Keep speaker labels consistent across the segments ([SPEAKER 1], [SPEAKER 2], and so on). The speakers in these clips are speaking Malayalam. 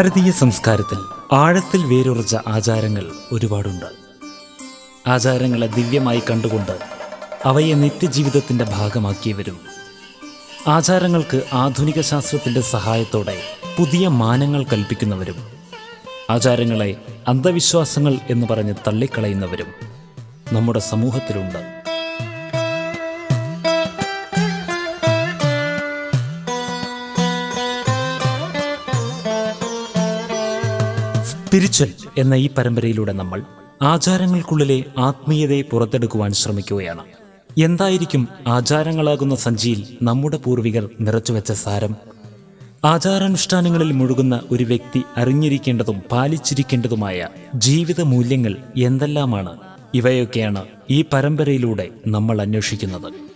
[SPEAKER 1] ഭാരതീയ സംസ്കാരത്തിൽ ആഴത്തിൽ വേരുറച്ച ആചാരങ്ങൾ ഒരുപാടുണ്ട്. ആചാരങ്ങളെ ദിവ്യമായി കണ്ടുകൊണ്ട് അവയെ നിത്യജീവിതത്തിന്റെ ഭാഗമാക്കിയവരും ആചാരങ്ങൾക്ക് ആധുനിക ശാസ്ത്രത്തിന്റെ സഹായത്തോടെ പുതിയ മാനങ്ങൾ കൽപ്പിക്കുന്നവരും ആചാരങ്ങളെ അന്ധവിശ്വാസങ്ങൾ എന്ന് പറഞ്ഞ് തള്ളിക്കളയുന്നവരും നമ്മുടെ സമൂഹത്തിലുണ്ട്. സ്പിരിച്വൽ എന്ന ഈ പരമ്പരയിലൂടെ നമ്മൾ ആചാരങ്ങൾക്കുള്ളിലെ ആത്മീയതയെ പുറത്തെടുക്കുവാൻ ശ്രമിക്കുകയാണ്. എന്തായിരിക്കും ആചാരങ്ങളാകുന്ന സഞ്ചിയിൽ നമ്മുടെ പൂർവികർ നിറച്ചുവെച്ച സാരം? ആചാരാനുഷ്ഠാനങ്ങളിൽ മുഴുകുന്ന ഒരു വ്യക്തി അറിഞ്ഞിരിക്കേണ്ടതും പാലിച്ചിരിക്കേണ്ടതുമായ ജീവിത മൂല്യങ്ങൾ എന്തെല്ലാമാണ്? ഇവയൊക്കെയാണ് ഈ പരമ്പരയിലൂടെ നമ്മൾ അന്വേഷിക്കുന്നത്.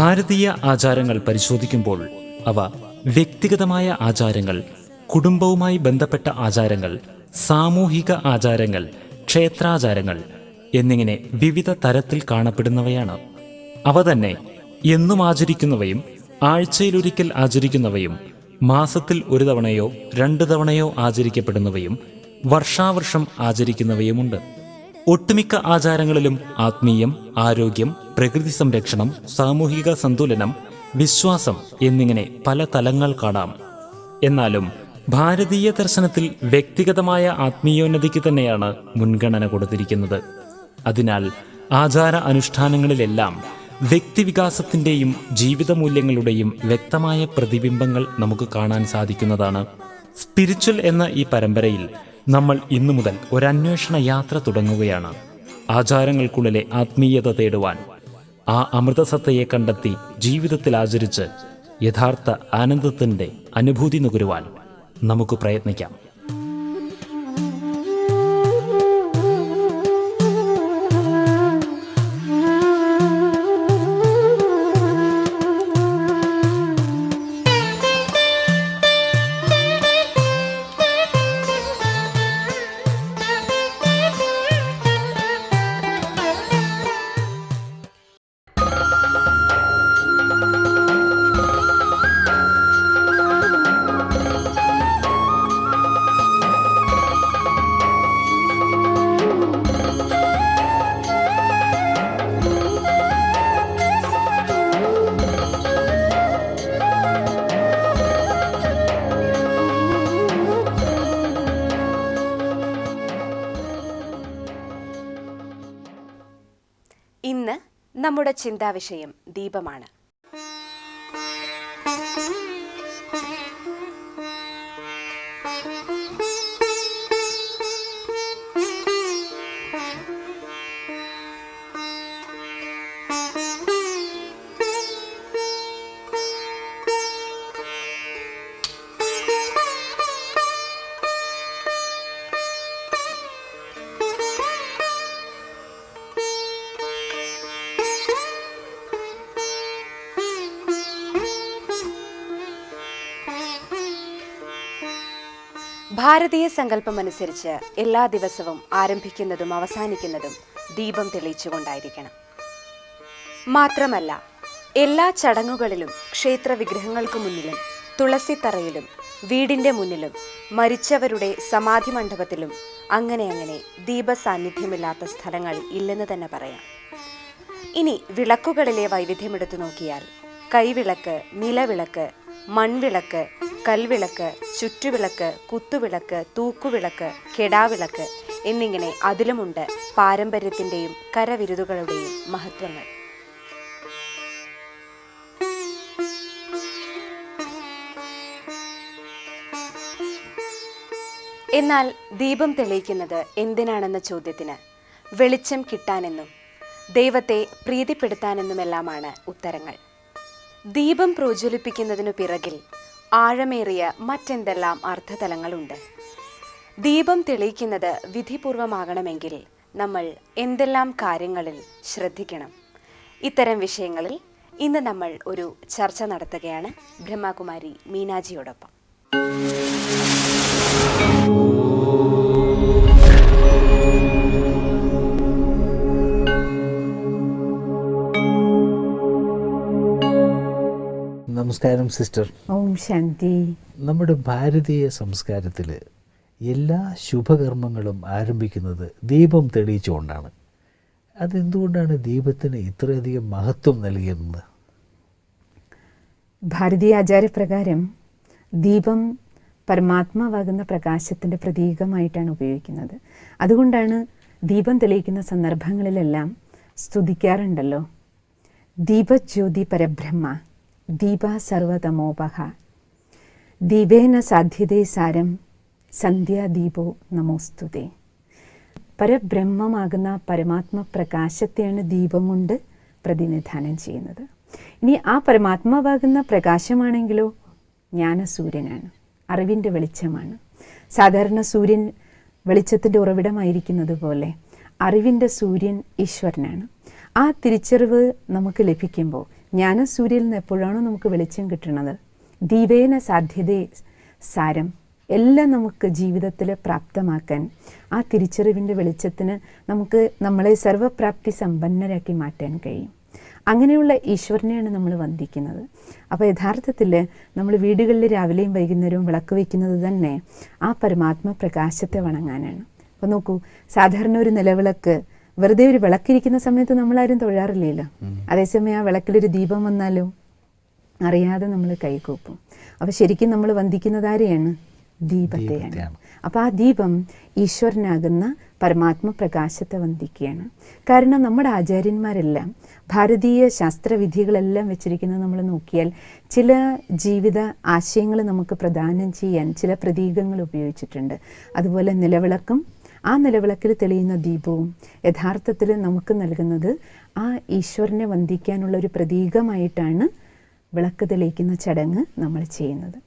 [SPEAKER 1] ഭാരതീയ ആചാരങ്ങൾ പരിശോധിക്കുമ്പോൾ അവ വ്യക്തിഗതമായ ആചാരങ്ങൾ കുടുംബവുമായി ബന്ധപ്പെട്ട ആചാരങ്ങൾ സാമൂഹിക ആചാരങ്ങൾ ക്ഷേത്രാചാരങ്ങൾ എന്നിങ്ങനെ വിവിധ തരത്തിൽ കാണപ്പെടുന്നവയാണ്. അവ തന്നെ എന്നും ആചരിക്കുന്നവയും ആഴ്ചയിലൊരിക്കൽ ആചരിക്കുന്നവയും മാസത്തിൽ ഒരു തവണയോ രണ്ട് തവണയോ ആചരിക്കപ്പെടുന്നവയും വർഷാവർഷം ആചരിക്കുന്നവയുമുണ്ട്. ഒട്ടുമിക്ക ആചാരങ്ങളിലും ആത്മീയം ആരോഗ്യം പ്രകൃതി സംരക്ഷണം സാമൂഹിക സന്തുലനം വിശ്വാസം എന്നിങ്ങനെ പല തലങ്ങൾ കാണാം. എന്നാലും ഭാരതീയ ദർശനത്തിൽ വ്യക്തിഗതമായ ആത്മീയോന്നതിക്ക് തന്നെയാണ് മുൻഗണന കൊടുത്തിരിക്കുന്നത്. അതിനാൽ ആചാര അനുഷ്ഠാനങ്ങളിലെല്ലാം വ്യക്തിവികാസത്തിന്റെയും ജീവിത മൂല്യങ്ങളുടെയും വ്യക്തമായ പ്രതിബിംബങ്ങൾ നമുക്ക് കാണാൻ സാധിക്കുന്നതാണ്. സ്പിരിച്വൽ എന്ന ഈ പരമ്പരയിൽ നമ്മൾ ഇന്നു മുതൽ ഒരു അന്വേഷണ യാത്ര തുടങ്ങുകയാണ്. ആചാരങ്ങൾക്കുള്ളിലെ ആത്മീയത തേടുവാൻ ആ അമൃതസത്തയെ കണ്ടെത്തി ജീവിതത്തിൽ ആചരിച്ച് യഥാർത്ഥ ആനന്ദത്തിന്റെ അനുഭൂതി നുകരുവാൻ നമുക്ക് പ്രയത്നിക്കാം.
[SPEAKER 2] നമ്മുടെ ചിന്താവിഷയം ദീപമാണ്. ഭാരതീയ സങ്കല്പമനുസരിച്ച് എല്ലാ ദിവസവും ആരംഭിക്കുന്നതും അവസാനിക്കുന്നതും ദീപം തെളിയിച്ചുകൊണ്ടായിരിക്കണം. മാത്രമല്ല എല്ലാ ചടങ്ങുകളിലും ക്ഷേത്ര വിഗ്രഹങ്ങൾക്ക് മുന്നിലും തുളസിത്തറയിലും വീടിന്റെ മുന്നിലും മരിച്ചവരുടെ സമാധി മണ്ഡപത്തിലും അങ്ങനെ അങ്ങനെ ദീപസാന്നിധ്യമില്ലാത്ത സ്ഥലങ്ങൾ ഇല്ലെന്ന് തന്നെ പറയാം. ഇനി വിളക്കുകളിലെ വൈവിധ്യമെടുത്തു നോക്കിയാൽ കൈവിളക്ക് നിലവിളക്ക് മൺവിളക്ക് കൽവിളക്ക് ചുറ്റുവിളക്ക് കുത്തുവിളക്ക് തൂക്കുവിളക്ക് കെടാവിളക്ക് എന്നിങ്ങനെ അതിലുമുണ്ട് പാരമ്പര്യത്തിന്റെയും കരവിരുതുകളുടെയും മഹത്വങ്ങൾ. എന്നാൽ ദീപം തെളിയിക്കുന്നത് എന്തിനാണെന്ന ചോദ്യത്തിന് വെളിച്ചം കിട്ടാനെന്നും ദൈവത്തെ പ്രീതിപ്പെടുത്താനെന്നുമെല്ലാമാണ് ഉത്തരങ്ങൾ. ദീപം പ്രോജ്വലിപ്പിക്കുന്നതിനു പിറകിൽ ആഴമേറിയ മറ്റെന്തെല്ലാം അർത്ഥതലങ്ങളുണ്ട് ദീപം തെളിയിക്കുന്നത് വിധിപൂർവമാകണമെങ്കിൽ നമ്മൾ എന്തെല്ലാം കാര്യങ്ങളിൽ ശ്രദ്ധിക്കണം? ഇത്തരം വിഷയങ്ങളിൽ ഇന്ന് നമ്മൾ ഒരു ചർച്ച നടത്തുകയാണ് ബ്രഹ്മകുമാരി മീനാജിയോടൊപ്പം.
[SPEAKER 3] നമസ്കാരം സിസ്റ്റർ.
[SPEAKER 4] ഓം ശാന്തി.
[SPEAKER 3] നമ്മുടെ ഭാരതീയ സംസ്കാരത്തിൽ എല്ലാ ശുഭകർമ്മങ്ങളും ആരംഭിക്കുന്നത് ദീപം തെളിയിച്ചുകൊണ്ടാണ്. അതെന്തുകൊണ്ടാണ് ദീപത്തിന് ഇത്രയധികം മഹത്വം നൽകിയത്
[SPEAKER 4] ഭാരതീയ ആചാരപ്രകാരം ദീപം പരമാത്മാവാകുന്ന പ്രകാശത്തിന്റെ പ്രതീകമായിട്ടാണ് ഉപയോഗിക്കുന്നത്. അതുകൊണ്ടാണ് ദീപം തെളിയിക്കുന്ന സന്ദർഭങ്ങളിലെല്ലാം സ്തുതിക്കാറുണ്ടല്ലോ. ദീപജ്യോതി പരബ്രഹ്മ. ദീപ സർവതമോപഹ. ദീപേന സാധ്യതേ സാരം സന്ധ്യാദീപോ നമോസ്തുതേ. പരബ്രഹ്മമാകുന്ന പരമാത്മ പ്രകാശത്തെയാണ് ദീപം കൊണ്ട് പ്രതിനിധാനം ചെയ്യുന്നത്. ഇനി ആ പരമാത്മാവാകുന്ന പ്രകാശമാണെങ്കിലോ ജ്ഞാനസൂര്യനാണ് അറിവിന്റെ വെളിച്ചമാണ്. സാധാരണ സൂര്യൻ വെളിച്ചത്തിന്റെ ഉറവിടമായിരിക്കുന്നത് പോലെ അറിവിന്റെ സൂര്യൻ ഈശ്വരനാണ്. ആ തിരിച്ചറിവ് നമുക്ക് ലഭിക്കുമ്പോൾ ജ്ഞാനസൂര്യനിൽ നിന്ന് എപ്പോഴാണോ നമുക്ക് വെളിച്ചം കിട്ടുന്നത്. ദീപേന സാധ്യതേ സാരം. എല്ലാം നമുക്ക് ജീവിതത്തിൽ പ്രാപ്തമാക്കാൻ ആ തിരിച്ചറിവിന്റെ വെളിച്ചത്തിന് നമുക്ക് നമ്മളെ സർവപ്രാപ്തി സമ്പന്നരാക്കി മാറ്റാൻ കഴിയും. അങ്ങനെയുള്ള ഈശ്വരനെയാണ് നമ്മൾ വന്ദിക്കുന്നത്. അപ്പോൾ യഥാർത്ഥത്തിൽ നമ്മൾ വീടുകളിൽ രാവിലെയും വൈകുന്നേരവും വിളക്ക് വയ്ക്കുന്നത് തന്നെ ആ പരമാത്മ പ്രകാശത്തെ വണങ്ങാനാണ്. അപ്പോൾ നോക്കൂ സാധാരണ ഒരു നിലവിളക്ക് വെറുതെ ഒരു വിളക്കിരിക്കുന്ന സമയത്ത് നമ്മളാരും തൊഴാറില്ലല്ലോ. അതേസമയം ആ വിളക്കിലൊരു ദീപം വന്നാലോ അറിയാതെ നമ്മൾ കൈകൂപ്പും. അപ്പോൾ ശരിക്കും നമ്മൾ വന്ദിക്കുന്നത് ആരെയാണ്? ദീപത്തെയാണ്. അപ്പോൾ ആ ദീപം ഈശ്വരനാകുന്ന പരമാത്മ പ്രകാശത്തെ വന്ദിക്കുകയാണ്. കാരണം നമ്മുടെ ആചാര്യന്മാരെല്ലാം ഭാരതീയ ശാസ്ത്രവിധികളെല്ലാം വെച്ചിരിക്കുന്നത് നമ്മൾ നോക്കിയാൽ ചില ജീവിത ആശയങ്ങൾ നമുക്ക് പ്രദാനം ചെയ്യാൻ ചില പ്രതീകങ്ങൾ ഉപയോഗിച്ചിട്ടുണ്ട്. അതുപോലെ നിലവിളക്കും ആ നിലവിളക്കിൽ തെളിയുന്ന ദീപവും യഥാർത്ഥത്തിൽ നമുക്ക് നൽകുന്നത് ആ ഈശ്വരനെ വന്ദിക്കാനുള്ള ഒരു പ്രതീകമായിട്ടാണ് വിളക്ക് തെളിയിക്കുന്ന ചടങ്ങ് നമ്മൾ ചെയ്യുന്നത്.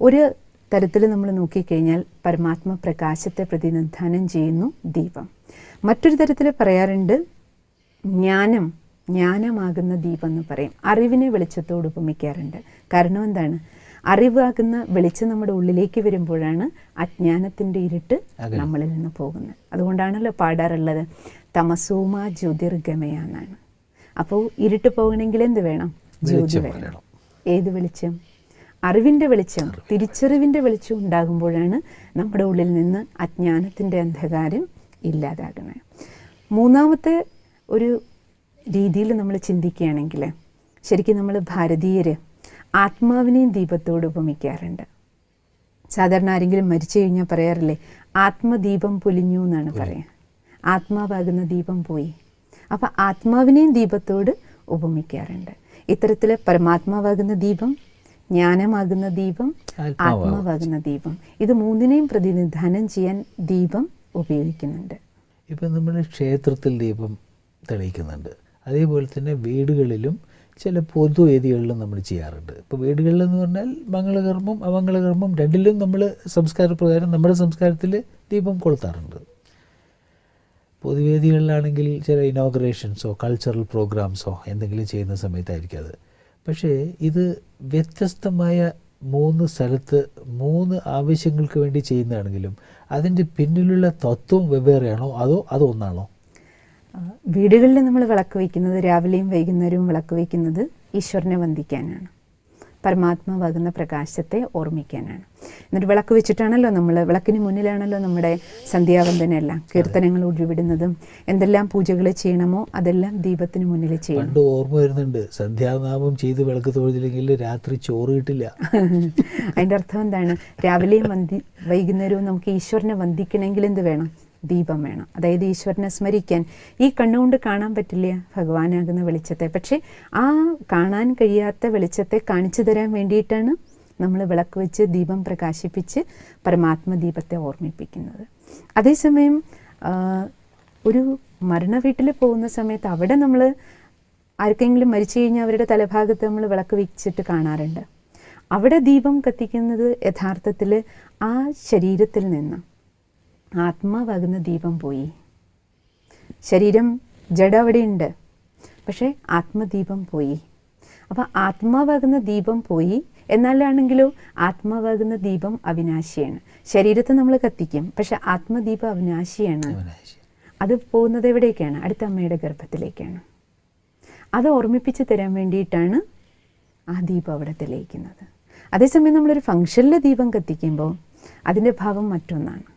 [SPEAKER 4] ഒരു തരത്തിൽ നമ്മൾ നോക്കിക്കഴിഞ്ഞാൽ പരമാത്മ പ്രകാശത്തെ പ്രതിനിധാനം ചെയ്യുന്നു ദീപം. മറ്റൊരു തരത്തിൽ പറയാറുണ്ട് ജ്ഞാനം ജ്ഞാനമാകുന്ന ദീപം എന്ന് പറയും. അറിവിനെ വെളിച്ചത്തോട് ഉപമിക്കാറുണ്ട്. കാരണം എന്താണ്? അറിവാകുന്ന വെളിച്ചം നമ്മുടെ ഉള്ളിലേക്ക് വരുമ്പോഴാണ് അജ്ഞാനത്തിന്റെ ഇരുട്ട് നമ്മളിൽ നിന്ന് പോകുന്നത്. അതുകൊണ്ടാണല്ലോ പാടാറുള്ളത് തമസോമ ജ്യോതിർഗമയാന്നാണ്. അപ്പോൾ ഇരുട്ട് പോകണമെങ്കിൽ എന്ത് വേണം? ജ്യോതി വേണം. ഏത് വെളിച്ചം? അറിവിന്റെ വെളിച്ചം. തിരിച്ചറിവിന്റെ വെളിച്ചം ഉണ്ടാകുമ്പോഴാണ് നമ്മുടെ ഉള്ളിൽ നിന്ന് അജ്ഞാനത്തിന്റെ അന്ധകാരം ഇല്ലാതാകുന്നത്. മൂന്നാമത്തെ ഒരു രീതിയിൽ നമ്മൾ ചിന്തിക്കുകയാണെങ്കിൽ ശരിക്കും നമ്മൾ ഭാരതീയർ ആത്മാവിനെയും ദീപത്തോട് ഉപമിക്കാറുണ്ട്. സാധാരണ ആരെങ്കിലും മരിച്ചു കഴിഞ്ഞാൽ പറയാറില്ലേ ആത്മദീപം പൊലിഞ്ഞു എന്നാണ് പറയുക ആത്മാവാകുന്ന ദീപം പോയി. അപ്പം ആത്മാവിനെയും ദീപത്തോട് ഉപമിക്കാറുണ്ട്. ഇത്തരത്തിൽ പരമാത്മാവാകുന്ന ദീപം ജ്ഞാനമാകുന്ന ദീപം
[SPEAKER 3] ആത്മാവാകും.
[SPEAKER 4] ആത്മാവാകുന്ന ദീപം ഇത് മൂന്നിനെയും പ്രതിനിധാനം ചെയ്യാൻ ദീപം ഉപയോഗിക്കുന്നുണ്ട്.
[SPEAKER 3] ഇപ്പം നമ്മൾ ക്ഷേത്രത്തിൽ ദീപം തെളിയിക്കുന്നുണ്ട്. അതേപോലെ തന്നെ വീടുകളിലും ചില പൊതു പൊതുവേദികളിലും നമ്മൾ ചെയ്യാറുണ്ട്. ഇപ്പോൾ വീടുകളിലെന്ന് പറഞ്ഞാൽ മംഗളകർമ്മം അമംഗളകർമ്മം രണ്ടിലും നമ്മൾ സംസ്കാരപ്രകാരം നമ്മുടെ സംസ്കാരത്തിൽ ദീപം കൊളുത്താറുണ്ട്. പൊതുവേദികളിലാണെങ്കിൽ ചില ഇനോഗ്രേഷൻസോ കൾച്ചറൽ പ്രോഗ്രാംസോ എന്തെങ്കിലും ചെയ്യുന്ന സമയത്തായിരിക്കും അത്. പക്ഷേ ഇത് വ്യത്യസ്തമായ മൂന്ന് സ്ഥലത്ത് മൂന്ന് ആവശ്യങ്ങൾക്ക് വേണ്ടി ചെയ്യുന്നതാണെങ്കിലും അതിന്റെ പിന്നിലുള്ള തത്വം വെവ്വേറെയാണോ അതോ അതൊന്നാണോ
[SPEAKER 4] വീടുകളിൽ നമ്മൾ വിളക്ക് വയ്ക്കുന്നത് രാവിലെയും വൈകുന്നേരവും വിളക്ക് വയ്ക്കുന്നത് ഈശ്വരനെ വന്ദിക്കാനാണ്. പരമാത്മാവാകുന്ന പ്രകാശത്തെ ഓർമ്മിക്കാനാണ്. എന്നിട്ട് വിളക്ക് വെച്ചിട്ടാണല്ലോ നമ്മൾ വിളക്കിന് മുന്നിലാണല്ലോ നമ്മുടെ സന്ധ്യാവന്തനെല്ലാം കീർത്തനങ്ങൾ ഒഴിവിടുന്നതും എന്തെല്ലാം പൂജകൾ ചെയ്യണമോ അതെല്ലാം ദീപത്തിന് മുന്നിൽ ചെയ്യണം.
[SPEAKER 3] പണ്ട് ഓർമ്മ വരുന്നുണ്ട് സന്ധ്യാനാമം ചെയ്ത് വിളക്ക് തൊഴുതില്ലെങ്കിൽ രാത്രി ചോറ് കിട്ടില്ല.
[SPEAKER 4] അതിന്റെ അർത്ഥം എന്താണ്? രാവിലെയും വന്ദി വൈകുന്നേരവും നമുക്ക് ഈശ്വരനെ വന്ദിക്കണമെങ്കിൽ എന്ത് വേണം? ദീപം വേണം. അതായത് ഈശ്വരനെ സ്മരിക്കാൻ. ഈ കണ്ണുകൊണ്ട് കാണാൻ പറ്റില്ല ഭഗവാനാകുന്ന വെളിച്ചത്തെ? പക്ഷേ ആ കാണാൻ കഴിയാത്ത വെളിച്ചത്തെ കാണിച്ചു തരാൻ വേണ്ടിയിട്ടാണ് നമ്മൾ വിളക്ക് വെച്ച് ദീപം പ്രകാശിപ്പിച്ച് പരമാത്മ ദീപത്തെ ഓർമ്മിപ്പിക്കുന്നത്. അതേസമയം ഒരു മരണ വീട്ടിൽ പോകുന്ന സമയത്ത് അവിടെ നമ്മൾ ആർക്കെങ്കിലും മരിച്ചു കഴിഞ്ഞാൽ അവരുടെ തലഭാഗത്ത് നമ്മൾ വിളക്ക് വെച്ചിട്ട് കാണാറുണ്ട്. അവിടെ ദീപം കത്തിക്കുന്നത് യഥാർത്ഥത്തിൽ ആ ശരീരത്തിൽ നിന്ന് ആത്മാവാകുന്ന ദീപം പോയി. ശരീരം ജഡ അവിടെയുണ്ട് പക്ഷേ ആത്മദീപം പോയി. അപ്പോൾ ആത്മാവാകുന്ന ദീപം പോയി എന്നാലാണെങ്കിലോ ആത്മാവാകുന്ന ദീപം അവിനാശിയാണ്. ശരീരത്തെ നമ്മൾ കത്തിക്കും. പക്ഷെ ആത്മദീപം അവിനാശിയാണ്.
[SPEAKER 3] അവനാശി.
[SPEAKER 4] അത് പോകുന്നത് എവിടേക്കാണ്? അടുത്ത അമ്മയുടെ ഗർഭത്തിലേക്കാണ്. അത് ഓർമ്മിപ്പിച്ച് തരാൻ വേണ്ടിയിട്ടാണ് ആ ദീപം അവിടെ തെളിയിക്കുന്നത്. അതേസമയം നമ്മളൊരു ഫംഗ്ഷനിലെ ദീപം കത്തിക്കുമ്പോൾ അതിന്റെ ഭാവം മറ്റൊന്നാണ്.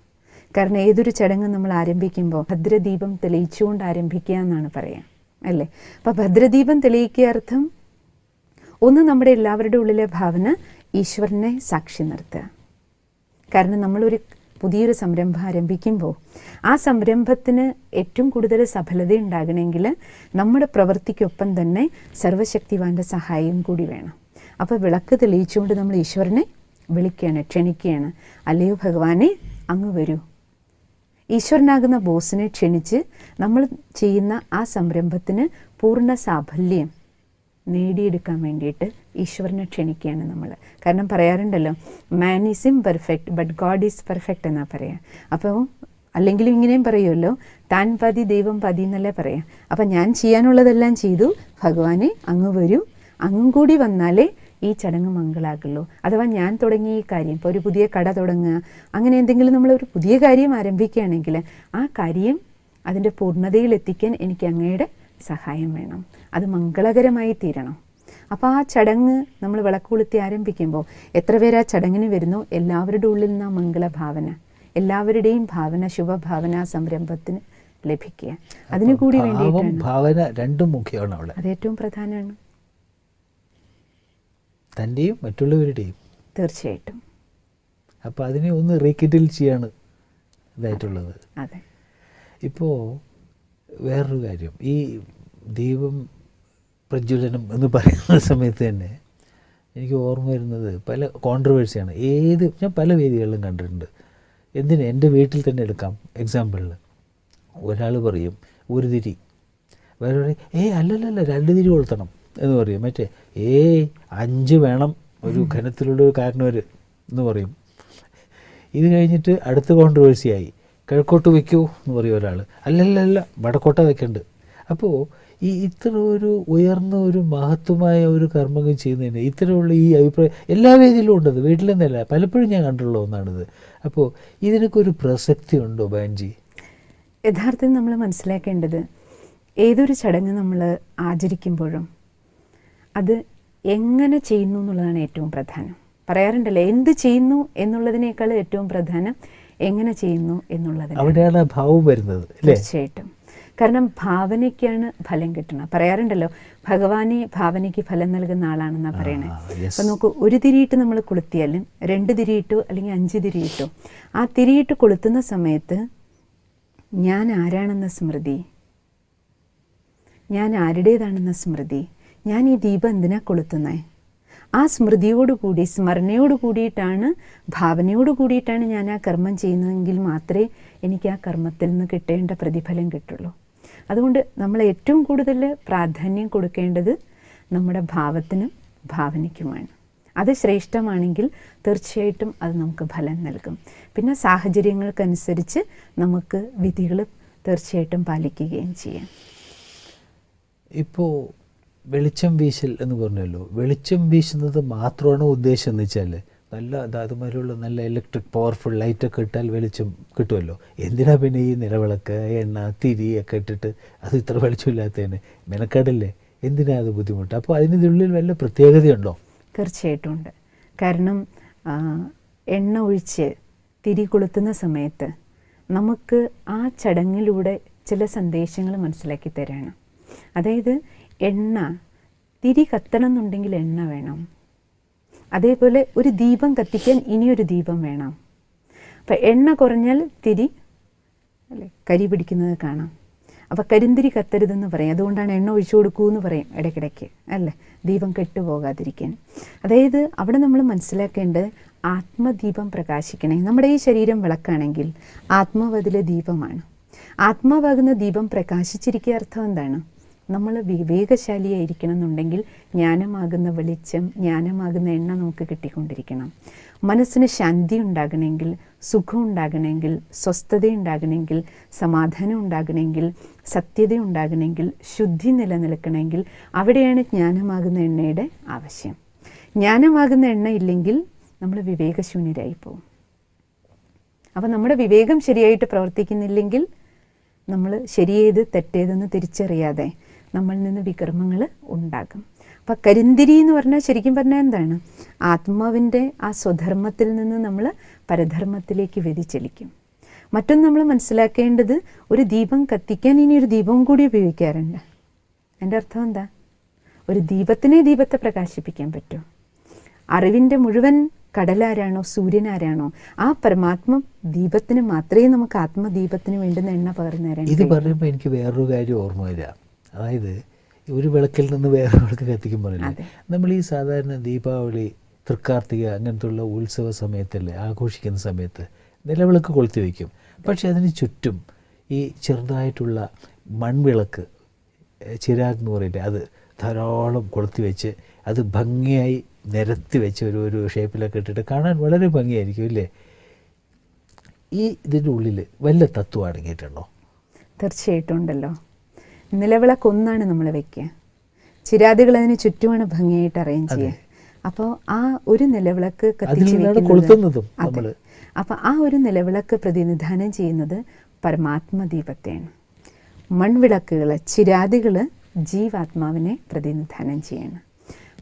[SPEAKER 4] കാരണം ഏതൊരു ചടങ്ങ് നമ്മൾ ആരംഭിക്കുമ്പോൾ ഭദ്രദീപം തെളിയിച്ചുകൊണ്ട് ആരംഭിക്കുക എന്നാണ് പറയാം അല്ലേ? അപ്പം ഭദ്രദീപം തെളിയിക്കുക അർത്ഥം ഒന്ന് നമ്മുടെ എല്ലാവരുടെ ഉള്ളിലെ ഭാവന ഈശ്വരനെ സാക്ഷി നിർത്തുക. കാരണം നമ്മളൊരു പുതിയൊരു സംരംഭം ആരംഭിക്കുമ്പോൾ ആ സംരംഭത്തിന് ഏറ്റവും കൂടുതൽ സഫലത ഉണ്ടാകണമെങ്കിൽ നമ്മുടെ പ്രവൃത്തിക്കൊപ്പം തന്നെ സർവശക്തിവാന്റെ സഹായം കൂടി വേണം. അപ്പോൾ വിളക്ക് തെളിയിച്ചുകൊണ്ട് നമ്മൾ ഈശ്വരനെ വിളിക്കുകയാണ് ക്ഷണിക്കുകയാണ്. അല്ലയോ ഭഗവാനെ അങ്ങ് വരൂ. ഈശ്വരനാകുന്ന ബോസിനെ ക്ഷണിച്ച് നമ്മൾ ചെയ്യുന്ന ആ സംരംഭത്തിന് പൂർണ സാഫല്യം നേടിയെടുക്കാൻ വേണ്ടിയിട്ട് ഈശ്വരനെ ക്ഷണിക്കുകയാണ് നമ്മൾ. കാരണം പറയാറുണ്ടല്ലോ man is imperfect but God is perfect എന്നാണ് പറയാം. അപ്പോൾ അല്ലെങ്കിലും ഇങ്ങനെയും പറയുമല്ലോ താൻ പതി ദൈവം പതി എന്നല്ലേ പറയാം. അപ്പം ഞാൻ ചെയ്യാനുള്ളതെല്ലാം ചെയ്തു ഭഗവാനെ അങ്ങ് വരൂ. അങ്ങും കൂടി വന്നാലേ ഈ ചടങ്ങ് മംഗളാകുള്ളൂ. അഥവാ ഞാൻ തുടങ്ങിയ ഈ കാര്യം ഇപ്പോൾ ഒരു പുതിയ കട തുടങ്ങുക അങ്ങനെ എന്തെങ്കിലും നമ്മൾ ഒരു പുതിയ കാര്യം ആരംഭിക്കുകയാണെങ്കിൽ ആ കാര്യം അതിന്റെ പൂർണതയിൽ എത്തിക്കാൻ എനിക്ക് അങ്ങയുടെ സഹായം വേണം. അത് മംഗളകരമായി തീരണം. അപ്പോൾ ആ ചടങ്ങ് നമ്മൾ വിളക്കുകൊളുത്തി ആരംഭിക്കുമ്പോൾ എത്ര പേര് ആ ചടങ്ങിന് വരുന്നു? എല്ലാവരുടെ ഉള്ളിൽ നിന്ന് ആ മംഗളഭാവന. എല്ലാവരുടെയും ഭാവന ശുഭഭാവന സംരംഭത്തിന് ലഭിക്കുക. അതിനു കൂടി
[SPEAKER 3] വേണ്ടി
[SPEAKER 4] വേണ്ടിയിട്ടാണ്.
[SPEAKER 3] ഭാവന രണ്ടും മുഖ്യമാണ് അവിടെ.
[SPEAKER 4] അത് ഏറ്റവും പ്രധാനമാണ്.
[SPEAKER 3] തന്റെയും മറ്റുള്ളവരുടെയും.
[SPEAKER 4] തീർച്ചയായിട്ടും.
[SPEAKER 3] അപ്പോൾ അതിനെ ഒന്ന് റീക്കിറ്റിൽ ചെയ്യാണ് ഇതായിട്ടുള്ളത്.
[SPEAKER 4] അതെ.
[SPEAKER 3] ഇപ്പോൾ വേറൊരു കാര്യം. ഈ ദീപം പ്രജ്വലനം എന്ന് പറയുന്ന സമയത്ത് തന്നെ എനിക്ക് ഓർമ്മ വരുന്നത് പല കോൺട്രവേഴ്സിയാണ് ഏത് ഞാൻ പല വേദികളിലും കണ്ടിട്ടുണ്ട്. എന്തിന് എന്റെ വീട്ടിൽ തന്നെ എടുക്കാം? എക്സാമ്പിളിൽ ഒരാൾ പറയും ഒരു തിരി. വേറെ പറയും ഏയ് അല്ലല്ലല്ല രണ്ട് തിരി കൊളുത്തണം. എന്ന് പറയും. മറ്റേ ഏയ് അഞ്ച് വേണം. ഒരു ഘനത്തിലുള്ള ഒരു കാരണവർ എന്ന് പറയും. ഇത് കഴിഞ്ഞിട്ട് അടുത്ത കോൺട്രവേഴ്സിയായി കിഴക്കോട്ട് വയ്ക്കൂ എന്ന് പറയും ഒരാൾ അല്ലല്ലല്ല വടക്കോട്ട വെക്കണ്ട്. അപ്പോൾ ഈ ഇത്ര ഒരു ഉയർന്ന ഒരു മഹത്വമായ ഒരു കർമ്മങ്ങൾ ചെയ്യുന്നതിന് ഇത്തരമുള്ള ഈ അഭിപ്രായം എല്ലാ വേദിയിലും ഉണ്ടത്. വീട്ടിലെന്നല്ല പലപ്പോഴും ഞാൻ കണ്ടുള്ള ഒന്നാണിത്. അപ്പോൾ ഇതിനൊക്കെ ഒരു പ്രസക്തി ഉണ്ടോ ബാൻജി?
[SPEAKER 4] യഥാർത്ഥത്തിൽ നമ്മൾ മനസ്സിലാക്കേണ്ടത് ഏതൊരു ചടങ്ങ് നമ്മൾ ആചരിക്കുമ്പോഴും അത് എങ്ങനെ ചെയ്യുന്നു എന്നുള്ളതാണ് ഏറ്റവും പ്രധാനം. പറയാറുണ്ടല്ലോ എന്ത് ചെയ്യുന്നു എന്നുള്ളതിനേക്കാൾ ഏറ്റവും പ്രധാനം എങ്ങനെ ചെയ്യുന്നു എന്നുള്ളതിനാണ്.
[SPEAKER 3] അവിടെയാണ് ഭാവം വരുന്നത്
[SPEAKER 4] തീർച്ചയായിട്ടും. കാരണം ഭാവനയ്ക്കാണ് ഫലം കിട്ടുന്നത്. പറയാറുണ്ടല്ലോ ഭഗവാനെ ഭാവനയ്ക്ക് ഫലം നൽകുന്ന ആളാണെന്നാണ് പറയണേ.
[SPEAKER 3] നമുക്ക്
[SPEAKER 4] അപ്പൊ നോക്കൂ ഒരു തിരിയിട്ട് നമ്മൾ കൊളുത്തിയാലും രണ്ട് തിരിയിട്ടോ അല്ലെങ്കിൽ അഞ്ച് തിരിയിട്ടോ ആ തിരിയിട്ട് കൊളുത്തുന്ന സമയത്ത് ഞാൻ ആരാണെന്ന സ്മൃതി ഞാൻ ആരുടേതാണെന്ന സ്മൃതി ഞാൻ ഈ ദീപം എന്തിനാ കൊളുത്തുന്നേ? ആ സ്മൃതിയോടുകൂടി സ്മരണയോട് കൂടിയിട്ടാണ് ഭാവനയോട് കൂടിയിട്ടാണ് ഞാൻ ആ കർമ്മം ചെയ്യുന്നതെങ്കിൽ മാത്രമേ എനിക്ക് ആ കർമ്മത്തിൽ നിന്ന് കിട്ടേണ്ട പ്രതിഫലം കിട്ടുള്ളൂ. അതുകൊണ്ട് നമ്മൾ ഏറ്റവും കൂടുതൽ പ്രാധാന്യം കൊടുക്കേണ്ടത് നമ്മുടെ ഭാവത്തിനും ഭാവനയ്ക്കുമാണ്. അത് ശ്രേഷ്ഠമാണെങ്കിൽ തീർച്ചയായിട്ടും അത് നമുക്ക് ഫലം നൽകും. പിന്നെ സാഹചര്യങ്ങൾക്കനുസരിച്ച് നമുക്ക് വിധികൾ തീർച്ചയായിട്ടും പാലിക്കുകയും ചെയ്യാം.
[SPEAKER 3] ഇപ്പോൾ വെളിച്ചം വീശൽ എന്ന് പറഞ്ഞല്ലോ. വെളിച്ചം വീശുന്നത് മാത്രമാണ് ഉദ്ദേശം എന്ന് വെച്ചാൽ നല്ല അത് അതുമാതിരിയുള്ള നല്ല ഇലക്ട്രിക് പവർഫുൾ ലൈറ്റൊക്കെ ഇട്ടാൽ വെളിച്ചം കിട്ടുമല്ലോ. എന്തിനാ പിന്നെ ഈ നിലവിളക്ക് എണ്ണ തിരി ഒക്കെ ഇട്ടിട്ട് അത് ഇത്ര വെളിച്ചമില്ലാത്തതിന്? മെനക്കടല്ലേ? എന്തിനാ അത് ബുദ്ധിമുട്ട്? അപ്പോൾ അതിനുള്ളിൽ വല്ല പ്രത്യേകതയുണ്ടോ?
[SPEAKER 4] തീർച്ചയായിട്ടും ഉണ്ട്. കാരണം എണ്ണ ഒഴിച്ച് തിരി കൊളുത്തുന്ന സമയത്ത് നമുക്ക് ആ ചടങ്ങിലൂടെ ചില സന്ദേശങ്ങൾ മനസ്സിലാക്കി തരാണ്. അതായത് എണ്ണ. തിരി കത്തണം എന്നുണ്ടെങ്കിൽ എണ്ണ വേണം. അതേപോലെ ഒരു ദീപം കത്തിക്കാൻ ഇനിയൊരു ദീപം വേണം. അപ്പം എണ്ണ കുറഞ്ഞാൽ തിരി അല്ലേ കരി പിടിക്കുന്നത് കാണാം. അപ്പോൾ കരിന്തിരി കത്തരുതെന്ന് പറയും. അതുകൊണ്ടാണ് എണ്ണ ഒഴിച്ചു കൊടുക്കൂ എന്ന് പറയും ഇടയ്ക്കിടയ്ക്ക് അല്ലേ? ദീപം കെട്ടുപോകാതിരിക്കാൻ അതായത് അവിടെ നമ്മൾ മനസ്സിലാക്കേണ്ടത് ആത്മദീപം പ്രകാശിക്കണേ. നമ്മുടെ ഈ ശരീരം വിളക്കാണെങ്കിൽ ആത്മാവ് അതിലെ ദീപമാണ്. ആത്മാവാകുന്ന ദീപം പ്രകാശിച്ചിരിക്കുക അർത്ഥം എന്താണ്? നമ്മൾ വിവേകശാലിയായിരിക്കണം എന്നുണ്ടെങ്കിൽ ജ്ഞാനമാകുന്ന വെളിച്ചം ജ്ഞാനമാകുന്ന എണ്ണ നമുക്ക് കിട്ടിക്കൊണ്ടിരിക്കണം. മനസ്സിന് ശാന്തി ഉണ്ടാകണമെങ്കിൽ സുഖം ഉണ്ടാകണമെങ്കിൽ സ്വസ്ഥത ഉണ്ടാകണമെങ്കിൽ സമാധാനം ഉണ്ടാകണമെങ്കിൽ സത്യത ഉണ്ടാകണമെങ്കിൽ ശുദ്ധി നിലനിൽക്കണമെങ്കിൽ അവിടെയാണ് ജ്ഞാനമാകുന്ന എണ്ണയുടെ ആവശ്യം. ജ്ഞാനമാകുന്ന എണ്ണ ഇല്ലെങ്കിൽ നമ്മൾ വിവേകശൂന്യരായി പോകും അപ്പോൾ നമ്മുടെ വിവേകം ശരിയായിട്ട് പ്രവർത്തിക്കുന്നില്ലെങ്കിൽ നമ്മൾ ശരിയേത് തെറ്റേതെന്ന് തിരിച്ചറിയാതെ നമ്മളിൽ നിന്ന് വികർമ്മങ്ങൾ ഉണ്ടാകും. അപ്പം കരിന്തിരി എന്ന് പറഞ്ഞാൽ ശരിക്കും പറഞ്ഞാൽ എന്താണ്? ആത്മാവിന്റെ ആ സ്വധർമ്മത്തിൽ നിന്ന് നമ്മൾ പരധർമ്മത്തിലേക്ക് വ്യതിചലിക്കും. മറ്റൊന്ന് നമ്മൾ മനസ്സിലാക്കേണ്ടത് ഒരു ദീപം കത്തിക്കാൻ ഇനി ഒരു ദീപം കൂടി ഉപയോഗിക്കാറുണ്ട്. എന്റെ അർത്ഥം എന്താ? ഒരു ദീപത്തിനെ ദീപത്തെ പ്രകാശിപ്പിക്കാൻ പറ്റും. അറിവിന്റെ മുഴുവൻ കടലാരാണോ സൂര്യനാരാണോ ആ പരമാത്മ ദീപത്തിന് മാത്രമേ നമുക്ക് ആത്മദീപത്തിന് വേണ്ടുന്ന എണ്ണ പകർന്നു തരാൻ
[SPEAKER 3] ഇത് പറയുമ്പോൾ എനിക്ക് വേറൊരു കാര്യം ഓർമ്മ വരിക. അതായത് ഒരു വിളക്കിൽ നിന്ന് വേറെ വിളക്ക് കത്തിക്കും
[SPEAKER 4] അതെ.
[SPEAKER 3] നമ്മൾ ഈ സാധാരണ ദീപാവലി തൃക്കാർത്തിക അങ്ങനത്തുള്ള ഉത്സവ സമയത്തല്ലേ ആഘോഷിക്കുന്ന സമയത്ത് നിലവിളക്ക് കൊളുത്തി വയ്ക്കും. പക്ഷേ അതിന് ചുറ്റും ഈ ചെറുതായിട്ടുള്ള മൺവിളക്ക് ചിരാഗ് എന്ന് പറയില്ലേ അത് ധാരാളം കൊളുത്തി വെച്ച് അത് ഭംഗിയായി നിരത്തി വെച്ച് ഒരു ഒരു ഷേപ്പിലൊക്കെ ഇട്ടിട്ട് കാണാൻ വളരെ ഭംഗിയായിരിക്കും അല്ലേ? ഈ ഇതിന്റെ ഉള്ളിൽ വല്ല തത്വം അടങ്ങിയിട്ടുണ്ടോ?
[SPEAKER 4] തീർച്ചയായിട്ടും ഉണ്ടല്ലോ. നിലവിളക്ക് ഒന്നാണ് നമ്മൾ വെക്കുക. ചിരാതികൾ അതിന് ചുറ്റുമാണ് ഭംഗിയായിട്ട് അറേഞ്ച് ചെയ്യുക. അപ്പോൾ ആ ഒരു നിലവിളക്ക് കത്തിച്ച് വെക്കുന്നത് അതെ. അപ്പോൾ ആ ഒരു നിലവിളക്ക് പ്രതിനിധാനം ചെയ്യുന്നത് പരമാത്മദീപത്തെയാണ്. മൺവിളക്കുകൾ ചിരാതികൾ ജീവാത്മാവിനെ പ്രതിനിധാനം ചെയ്യണം.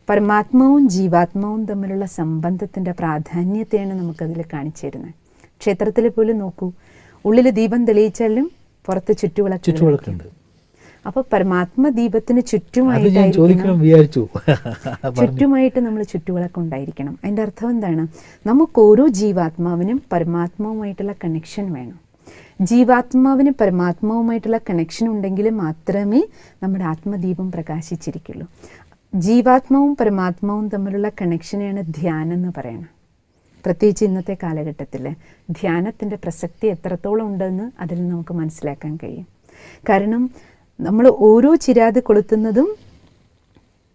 [SPEAKER 4] പരമാത്മാവും ജീവാത്മാവും തമ്മിലുള്ള സംബന്ധത്തിന്റെ പ്രാധാന്യത്തെയാണ് നമുക്കതിൽ കാണിച്ചു തരുന്നത്. ക്ഷേത്രത്തിൽ പോലും നോക്കൂ. ഉള്ളിൽ ദീപം തെളിയിച്ചാലും പുറത്ത് ചുറ്റുവിളക്ക്
[SPEAKER 3] ചുറ്റുവിളക്കുണ്ട്.
[SPEAKER 4] അപ്പോൾ പരമാത്മ ദീപത്തിന്
[SPEAKER 3] വിചാരിച്ചു.
[SPEAKER 4] ചുറ്റുമായിട്ട് നമ്മൾ ചുറ്റുവിളക്ക് ഉണ്ടായിരിക്കണം. അതിന്റെ അർത്ഥം എന്താണ്? നമുക്ക് ഓരോ ജീവാത്മാവിനും പരമാത്മാവുമായിട്ടുള്ള കണക്ഷൻ വേണം. ജീവാത്മാവിന് പരമാത്മാവുമായിട്ടുള്ള കണക്ഷൻ ഉണ്ടെങ്കിൽ മാത്രമേ നമ്മുടെ ആത്മദീപം പ്രകാശിച്ചിരിക്കുള്ളൂ. ജീവാത്മാവും പരമാത്മാവും തമ്മിലുള്ള കണക്ഷനെയാണ് ധ്യാനം എന്ന് പറയുന്നത്. പ്രത്യേകിച്ച് ഇന്നത്തെ കാലഘട്ടത്തിൽ ധ്യാനത്തിന്റെ പ്രസക്തി എത്രത്തോളം ഉണ്ടെന്ന് അതിൽ നമുക്ക് മനസ്സിലാക്കാൻ കഴിയും. കാരണം നമ്മൾ ഓരോ ചിരാത് കൊളുത്തുന്നതും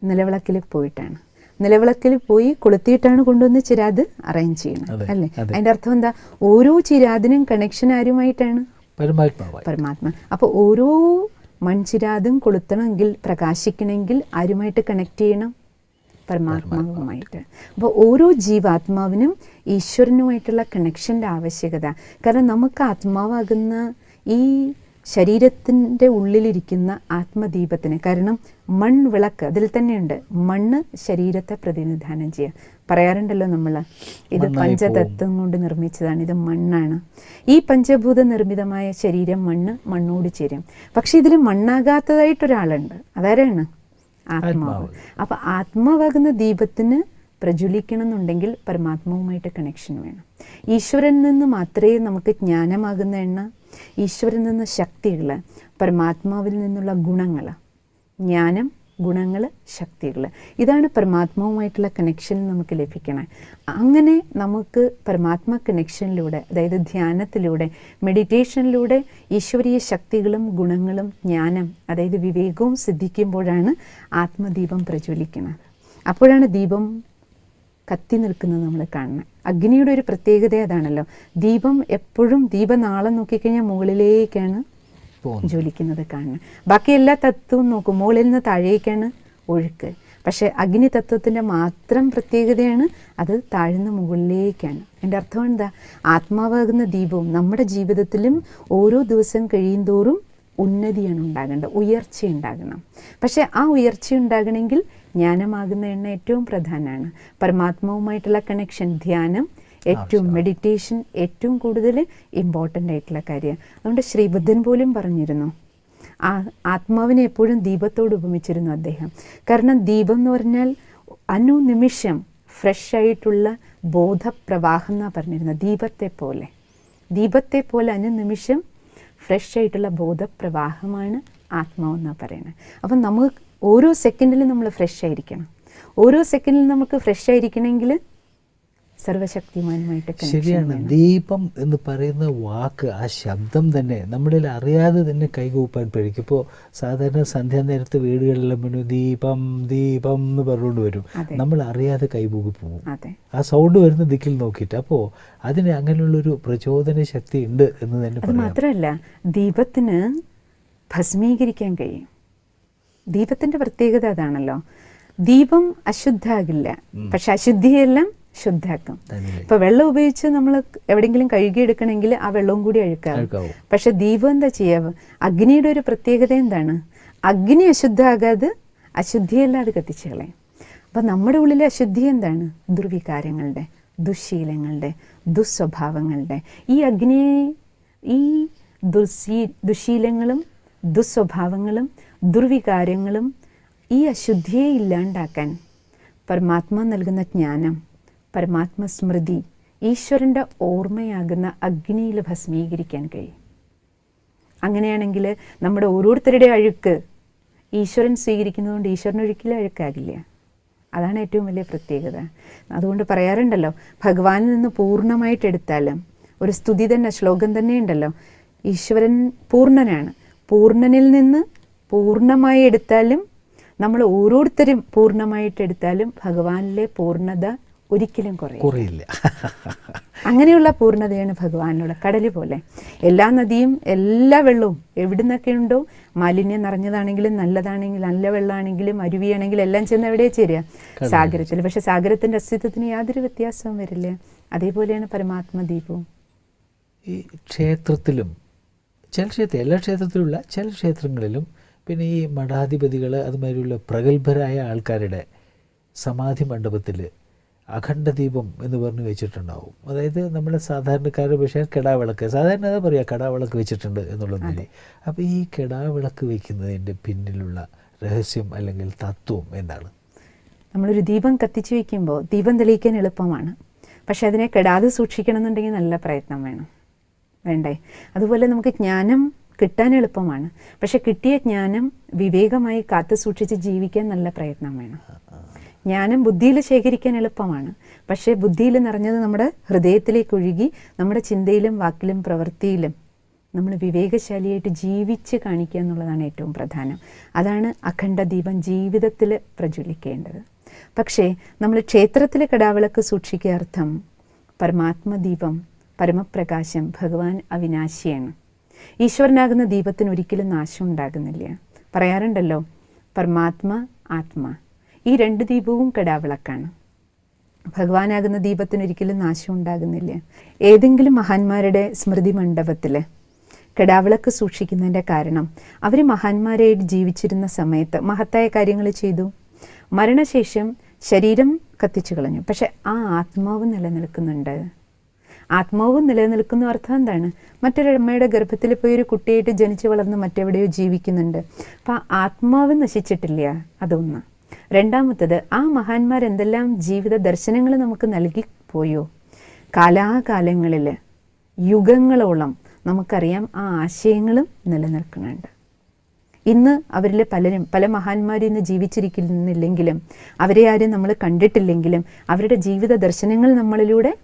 [SPEAKER 4] നിലവിളക്കിൽ പോയിട്ടാണ്. നിലവിളക്കിൽ പോയി കൊളുത്തിയിട്ടാണ് കൊണ്ടുവന്ന് ചിരാത് അറേഞ്ച് ചെയ്യുന്നത് അല്ലേ? അതിന്റെ അർത്ഥം എന്താ? ഓരോ ചിരാതിനും കണക്ഷൻ ആരുമായിട്ടാണ്?
[SPEAKER 3] പരമാത്മാ
[SPEAKER 4] പരമാത്മ. അപ്പോൾ ഓരോ മൺചിരാതും കൊളുത്തണമെങ്കിൽ പ്രകാശിക്കണമെങ്കിൽ ആരുമായിട്ട് കണക്ട് ചെയ്യണം? പരമാത്മാവുമായിട്ട്. അപ്പോൾ ഓരോ ജീവാത്മാവിനും ഈശ്വരനുമായിട്ടുള്ള കണക്ഷന്റെ ആവശ്യകത. കാരണം നമുക്ക് ആത്മാവാകുന്ന ഈ ശരീരത്തിന്റെ ഉള്ളിലിരിക്കുന്ന ആത്മദീപത്തിന്. കാരണം മൺവിളക്ക് അതിൽ തന്നെയുണ്ട്. മണ്ണ് ശരീരത്തെ പ്രതിനിധാനം ചെയ്യുക. പറയാറുണ്ടല്ലോ നമ്മൾ ഇത് പഞ്ചതത്വം കൊണ്ട് നിർമ്മിച്ചതാണ്. ഇത് മണ്ണാണ്. ഈ പഞ്ചഭൂത നിർമ്മിതമായ ശരീരം മണ്ണ് മണ്ണോട് ചേരും. പക്ഷെ ഇതിൽ മണ്ണാകാത്തതായിട്ടൊരാളുണ്ട്. അതാരാണ്? ആത്മാവ്.
[SPEAKER 3] ആത്മാവ്.
[SPEAKER 4] അപ്പൊ ആത്മാവാകുന്ന ദീപത്തിന് പ്രജ്വലിക്കണം എന്നുണ്ടെങ്കിൽ പരമാത്മാവുമായിട്ട് കണക്ഷൻ വേണം. ഈശ്വരൻ നിന്ന് മാത്രമേ നമുക്ക് ജ്ഞാനമാകുന്ന എണ്ണ ഈശ്വരൻ നിന്ന് ശക്തികൾ പരമാത്മാവിൽ നിന്നുള്ള ഗുണങ്ങൾ ജ്ഞാനം ഗുണങ്ങൾ ശക്തികൾ ഇതാണ് പരമാത്മാവുമായിട്ടുള്ള കണക്ഷൻ നമുക്ക് ലഭിക്കണം. അങ്ങനെ നമുക്ക് പരമാത്മ കണക്ഷനിലൂടെ അതായത് ധ്യാനത്തിലൂടെ മെഡിറ്റേഷനിലൂടെ ഈശ്വരീയ ശക്തികളും ഗുണങ്ങളും ജ്ഞാനം അതായത് വിവേകവും സിദ്ധിക്കുമ്പോഴാണ് ആത്മദീപം പ്രജ്വലിക്കുന്നത് അപ്പോഴാണ് ദീപം കത്തി നിൽക്കുന്നത് നമ്മൾ കാണണം. അഗ്നിയുടെ ഒരു പ്രത്യേകത അതാണല്ലോ. ദീപം എപ്പോഴും ദീപനാളം നോക്കിക്കഴിഞ്ഞാൽ മുകളിലേക്കാണ് ജ്വലിക്കുന്നത് കാണണം. ബാക്കി എല്ലാ തത്വവും നോക്കും. മുകളിൽ നിന്ന് താഴേക്കാണ് ഒഴുക്ക്. പക്ഷേ അഗ്നി തത്വത്തിന്റെ മാത്രം പ്രത്യേകതയാണ് അത് താഴ്ന്ന മുകളിലേക്കാണ്. എന്റെ അർത്ഥം എന്താ? ആത്മാവാകുന്ന ദീപവും നമ്മുടെ ജീവിതത്തിലും ഓരോ ദിവസം കഴിയും തോറും ഉന്നതിയാണ് ഉണ്ടാകേണ്ടത്. ഉയർച്ച ഉണ്ടാകണം. പക്ഷേ ആ ഉയർച്ച ഉണ്ടാകണമെങ്കിൽ ജ്ഞാനമാകുന്ന എണ്ണ ഏറ്റവും പ്രധാനമാണ്. പരമാത്മാവുമായിട്ടുള്ള കണക്ഷൻ ധ്യാനം ഏറ്റവും മെഡിറ്റേഷൻ ഏറ്റവും കൂടുതൽ ഇമ്പോർട്ടന്റ് ആയിട്ടുള്ള കാര്യമാണ് അതുകൊണ്ട് ശ്രീബുദ്ധൻ പോലും പറഞ്ഞിരുന്നു ആ ആത്മാവിനെ എപ്പോഴും ദീപത്തോട് ഉപമിച്ചിരുന്നു അദ്ദേഹം. കാരണം ദീപം എന്ന് പറഞ്ഞാൽ അനുനിമിഷം ഫ്രഷ് ആയിട്ടുള്ള ബോധപ്രവാഹം എന്നാണ് പറഞ്ഞിരുന്നത് ദീപത്തെ പോലെ. ദീപത്തെ പോലെ അനുനിമിഷം ഫ്രഷ് ആയിട്ടുള്ള ബോധപ്രവാഹമാണ് ആത്മാവെന്നാണ് പറയുന്നത്. അപ്പം നമുക്ക് ഓരോ സെക്കൻഡിലും നമ്മൾ ഫ്രഷ് ആയിരിക്കണം. ഓരോ സെക്കൻഡിലും നമുക്ക് ഫ്രഷ് ആയിരിക്കണമെങ്കിൽ സർവശക്തിമാനുമായിട്ട്
[SPEAKER 3] ശരിയാണ്. ദീപം എന്ന് പറയുന്ന വാക്ക് ആ ശബ്ദം തന്നെ നമ്മളിൽ അറിയാതെ തന്നെ കൈകൂപ്പാൻ പഠിക്കും ഇപ്പോൾ സാധാരണ സന്ധ്യാ നേരത്ത് വീടുകളിലെല്ലാം പിന്നെ ദീപം ദീപം എന്ന് പറഞ്ഞുകൊണ്ട് വരും. നമ്മൾ അറിയാതെ കൈപൂകി പോകും. ആ സൗണ്ട് വരുന്ന ദിക്കിൽ നോക്കിയിട്ട് അപ്പോൾ അതിന് അങ്ങനെയുള്ളൊരു പ്രചോദന ശക്തി ഉണ്ട് എന്ന് തന്നെ
[SPEAKER 4] മാത്രമല്ല ദീപത്തിന് ഭസ്മീകരിക്കാൻ കഴിയും. ദീപത്തിന്റെ പ്രത്യേകത അതാണല്ലോ. ദീപം അശുദ്ധാകില്ല. പക്ഷെ അശുദ്ധിയെല്ലാം ശുദ്ധാക്കും. ഇപ്പൊ വെള്ളം ഉപയോഗിച്ച് നമ്മൾ എവിടെയെങ്കിലും കഴുകിയെടുക്കണമെങ്കിൽ ആ വെള്ളവും കൂടി അഴുക്കാവും. പക്ഷെ ദീപം എന്താ ചെയ്യാവ് അഗ്നിയുടെ ഒരു പ്രത്യേകത എന്താണ്? അഗ്നി അശുദ്ധാകാതെ അശുദ്ധിയെല്ലാം അത് കത്തിച്ചു കളയും അപ്പം നമ്മുടെ ഉള്ളിലെ അശുദ്ധി എന്താണ്? ദുർവികാരങ്ങളുടെ ദുശീലങ്ങളുടെ ദുസ്വഭാവങ്ങളുടെ. ഈ അഗ്നിയെ ഈ ദുശീ ദുശീലങ്ങളും ദുസ്വഭാവങ്ങളും ദുർവികാരങ്ങളും ഈ അശുദ്ധിയെ ഇല്ലാണ്ടാക്കാൻ പരമാത്മ നൽകുന്ന ജ്ഞാനം പരമാത്മ സ്മൃതി ഈശ്വരന്റെ ഓർമ്മയാകുന്ന അഗ്നിയിൽ ഭസ്മീകരിക്കാൻ കഴിയും. അങ്ങനെയാണെങ്കിൽ നമ്മുടെ ഓരോരുത്തരുടെ അഴുക്ക് ഈശ്വരൻ സ്വീകരിക്കുന്നതുകൊണ്ട് ഈശ്വരൻ ഒരിക്കലും അഴുക്കാകില്ല. അതാണ് ഏറ്റവും വലിയ പ്രത്യേകത. അതുകൊണ്ട് പറയാറുണ്ടല്ലോ ഭഗവാനിൽ നിന്ന് പൂർണമായിട്ട് എടുത്താലും ഒരു സ്തുതി തന്നെ ശ്ലോകം തന്നെ ഉണ്ടല്ലോ ഈശ്വരൻ പൂർണനാണ്. പൂർണനിൽ നിന്ന് പൂർണമായി എടുത്താലും നമ്മൾ ഓരോരുത്തരും പൂർണമായിട്ട് എടുത്താലും ഭഗവാനിലെ പൂർണത ഒരിക്കലും കുറയും
[SPEAKER 3] കുറയില്ല.
[SPEAKER 4] അങ്ങനെയുള്ള പൂർണതയാണ് ഭഗവാനുള്ള കടൽ പോലെ. എല്ലാ നദിയും എല്ലാ വെള്ളവും എവിടെ നിന്നൊക്കെ ഉണ്ടോ മാലിന്യം നിറഞ്ഞതാണെങ്കിലും നല്ലതാണെങ്കിലും നല്ല വെള്ളമാണെങ്കിലും അരുവിയാണെങ്കിലും എല്ലാം ചെന്ന് എവിടെയാ ചേരുക? സാഗരത്തിൽ. പക്ഷെ സാഗരത്തിന്റെ അസ്തിത്വത്തിന് യാതൊരു വ്യത്യാസവും വരില്ല. അതേപോലെയാണ് പരമാത്മദ്വീപവും
[SPEAKER 3] ഈ ക്ഷേത്രത്തിലും ചില ക്ഷേത്രം എല്ലാ ക്ഷേത്രത്തിലുള്ള ചില ക്ഷേത്രങ്ങളിലും പിന്നെ ഈ മഠാധിപതികൾ അതുമാതിരിയുള്ള പ്രഗത്ഭരായ ആൾക്കാരുടെ സമാധി മണ്ഡപത്തിൽ അഖണ്ഡദീപം എന്ന് പറഞ്ഞ് വെച്ചിട്ടുണ്ടാവും. അതായത് നമ്മുടെ സാധാരണക്കാരുടെ പക്ഷേ കെടാവിളക്ക് സാധാരണ അതാ പറയുക കെടാവിളക്ക് വെച്ചിട്ടുണ്ട് എന്നുള്ളതിന് അപ്പോൾ ഈ കെടാവിളക്ക് വെക്കുന്നതിന്റെ പിന്നിലുള്ള രഹസ്യം അല്ലെങ്കിൽ തത്വം എന്താണ്?
[SPEAKER 4] നമ്മളൊരു ദീപം കത്തിച്ചു വയ്ക്കുമ്പോൾ ദീപം തെളിയിക്കാൻ എളുപ്പമാണ്. പക്ഷെ അതിനെ കെടാതെ സൂക്ഷിക്കണം എന്നുണ്ടെങ്കിൽ നല്ല പ്രയത്നം വേണം. വേണ്ടേ? അതുപോലെ നമുക്ക് ജ്ഞാനം കിട്ടാൻ എളുപ്പമാണ്. പക്ഷെ കിട്ടിയ ജ്ഞാനം വിവേകമായി കാത്തു സൂക്ഷിച്ച് ജീവിക്കാൻ നല്ല പ്രയത്നം വേണം. ജ്ഞാനം ബുദ്ധിയിൽ ശേഖരിക്കാൻ എളുപ്പമാണ്. പക്ഷേ ബുദ്ധിയിൽ നിറഞ്ഞത് നമ്മുടെ ഹൃദയത്തിലേക്ക് ഒഴുകി നമ്മുടെ ചിന്തയിലും വാക്കിലും പ്രവൃത്തിയിലും നമ്മൾ വിവേകശാലിയായിട്ട് ജീവിച്ച് കാണിക്കുക എന്നുള്ളതാണ് ഏറ്റവും പ്രധാനം. അതാണ് അഖണ്ഡ ദീപം ജീവിതത്തിൽ പ്രജ്വലിക്കേണ്ടത്. പക്ഷേ നമ്മൾ ക്ഷേത്രത്തിലെ കടാവിളക്ക് സൂക്ഷിക്കുക അർത്ഥം പരമാത്മദീപം പരമപ്രകാശം ഭഗവാൻ അവിനാശിയാണ്. ഈശ്വരനാകുന്ന ദീപത്തിന് ഒരിക്കലും നാശം ഉണ്ടാകുന്നില്ല. പറയാറുണ്ടല്ലോ പരമാത്മ ആത്മ. ഈ രണ്ട് ദീപവും കടാവിളക്കാണ്. ഭഗവാനാകുന്ന ദീപത്തിന് ഒരിക്കലും നാശം ഉണ്ടാകുന്നില്ല. ഏതെങ്കിലും മഹാന്മാരുടെ സ്മൃതി മണ്ഡപത്തിൽ കടാവിളക്ക് സൂക്ഷിക്കുന്നതിന്റെ കാരണം അവർ മഹാന്മാരായിട്ട് ജീവിച്ചിരുന്ന സമയത്ത് മഹത്തായ കാര്യങ്ങൾ ചെയ്തു. മരണശേഷം ശരീരം കത്തിച്ചു കളഞ്ഞു. പക്ഷെ ആ ആത്മാവ് നിലനിൽക്കുന്നുണ്ട്. ആത്മാവും നിലനിൽക്കുന്ന അർത്ഥം എന്താണ്? മറ്റൊരമ്മയുടെ ഗർഭത്തിൽ പോയി ഒരു കുട്ടിയായിട്ട് ജനിച്ചു വളർന്ന് മറ്റെവിടെയോ ജീവിക്കുന്നുണ്ട്. അപ്പം ആ ആത്മാവ് നശിച്ചിട്ടില്ല അതൊന്ന്. രണ്ടാമത്തത് ആ മഹാന്മാർ എന്തെല്ലാം ജീവിത ദർശനങ്ങൾ നമുക്ക് നൽകി പോയോ? കാലാകാലങ്ങളിൽ യുഗങ്ങളോളം നമുക്കറിയാം ആ ആശയങ്ങളും നിലനിൽക്കുന്നുണ്ട്. ഇന്ന് അവരിൽ പലരും പല മഹാന്മാരും ഇന്ന് ജീവിച്ചിരിക്കുന്നില്ലെങ്കിലും അവരെ ആരും നമ്മൾ കണ്ടിട്ടില്ലെങ്കിലും അവരുടെ ജീവിത ദർശനങ്ങൾ നമ്മളിലൂടെ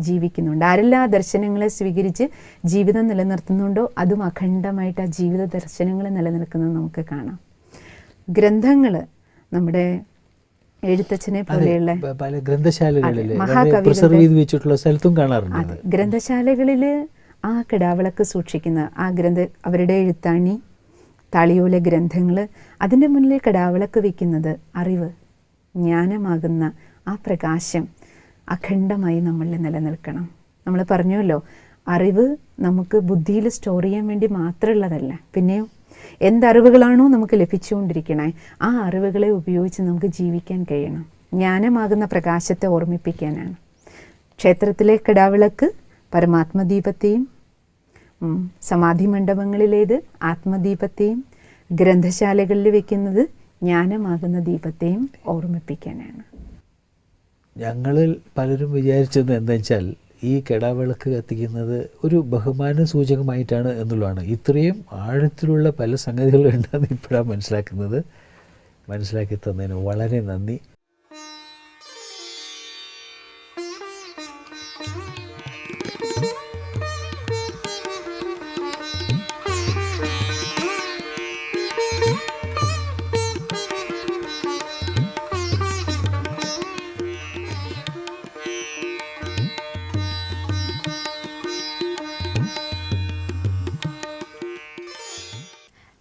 [SPEAKER 4] ജീവിക്കുന്നുണ്ട്. ആരെല്ലാം ആ ദർശനങ്ങളെ സ്വീകരിച്ച് ജീവിതം നിലനിർത്തുന്നുണ്ടോ അതും അഖണ്ഡമായിട്ട് ആ ജീവിത ദർശനങ്ങൾ നിലനിൽക്കുന്നത് നമുക്ക് കാണാം. ഗ്രന്ഥങ്ങൾ നമ്മുടെ എഴുത്തച്ഛനെ പോലെയുള്ള
[SPEAKER 3] പല ഗ്രന്ഥശാലകളിൽ വെച്ചിട്ടുള്ള സ്ഥലത്തും കാണാറുണ്ട്
[SPEAKER 4] അതെ. ഗ്രന്ഥശാലകളിൽ ആ കിടാവിളക്ക് സൂക്ഷിക്കുന്ന ആ ഗ്രന്ഥ അവരുടെ എഴുത്താണി താളിയോല ഗ്രന്ഥങ്ങൾ അതിന്റെ മുന്നിൽ കിടാവിളക്ക് വയ്ക്കുന്നത് അറിവ് ജ്ഞാനമാകുന്ന ആ പ്രകാശം അഖണ്ഡമായി നമ്മളിൽ നിലനിൽക്കണം. നമ്മൾ പറഞ്ഞുവല്ലോ അറിവ് നമുക്ക് ബുദ്ധിയിൽ സ്റ്റോർ ചെയ്യാൻ വേണ്ടി മാത്രമുള്ളതല്ല. പിന്നെയോ എന്തറിവുകളാണോ നമുക്ക് ലഭിച്ചുകൊണ്ടിരിക്കണേ ആ അറിവുകളെ ഉപയോഗിച്ച് നമുക്ക് ജീവിക്കാൻ കഴിയണം. ജ്ഞാനമാകുന്ന പ്രകാശത്തെ ഓർമ്മിപ്പിക്കാനാണ്. ക്ഷേത്രത്തിലെ കിടാവിളക്ക് പരമാത്മദീപത്തെയും സമാധി മണ്ഡപങ്ങളിലേത് ആത്മദീപത്തെയും ഗ്രന്ഥശാലകളിൽ വയ്ക്കുന്നത് ജ്ഞാനമാകുന്ന ദീപത്തെയും ഓർമ്മിപ്പിക്കാനാണ്.
[SPEAKER 3] ഞങ്ങളിൽ പലരും വിചാരിച്ചത് എന്താ വെച്ചാൽ ഈ കെടാവിളക്ക് കത്തിക്കുന്നത് ഒരു ബഹുമാന സൂചകമായിട്ടാണ് എന്നുള്ളതാണ്. ഇത്രയും ആഴത്തിലുള്ള പല സംഗതികളും ഉണ്ടെന്ന് ഇപ്പോഴാണ് മനസ്സിലാക്കുന്നത്. മനസ്സിലാക്കി തന്നതിന് വളരെ നന്ദി.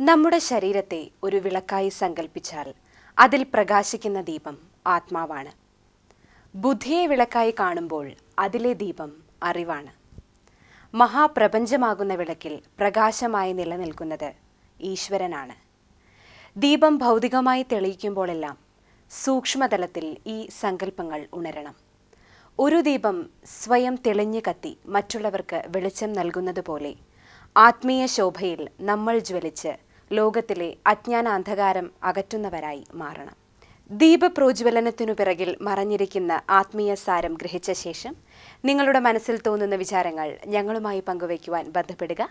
[SPEAKER 2] നമ്മുടെ ശരീരത്തെ ഒരു വിളക്കായി സങ്കല്പിച്ചാൽ അതിൽ പ്രകാശിക്കുന്ന ദീപം ആത്മാവാണ്. ബുദ്ധിയെ വിളക്കായി കാണുമ്പോൾ അതിലെ ദീപം അറിവാണ്. മഹാപ്രപഞ്ചമാകുന്ന വിളക്കിൽ പ്രകാശമായി നിലനിൽക്കുന്നത് ഈശ്വരനാണ്. ദീപം ഭൗതികമായി തെളിയിക്കുമ്പോഴെല്ലാം സൂക്ഷ്മതലത്തിൽ ഈ സങ്കല്പങ്ങൾ ഉണരണം. ഒരു ദീപം സ്വയം തെളിഞ്ഞു കത്തി മറ്റുള്ളവർക്ക് വെളിച്ചം നൽകുന്നതുപോലെ ആത്മീയ ശോഭയിൽ നമ്മൾ ജ്വലിച്ച് ലോകത്തിലെ അജ്ഞാനാന്ധകാരം അകറ്റുന്നവരായി മാറണം. ദീപപ്രോജ്വലനത്തിനു പിറകിൽ മറഞ്ഞിരിക്കുന്ന ആത്മീയ സാരം ഗ്രഹിച്ച ശേഷം നിങ്ങളുടെ മനസ്സിൽ തോന്നുന്ന വിചാരങ്ങൾ ഞങ്ങളുമായി പങ്കുവയ്ക്കുവാൻ ബന്ധപ്പെടുക.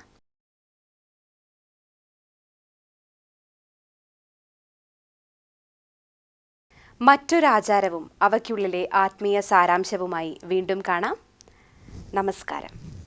[SPEAKER 2] മറ്റൊരാചാരവും അവയ്ക്കുള്ളിലെ ആത്മീയ സാരാംശവുമായി വീണ്ടും കാണാം. നമസ്കാരം.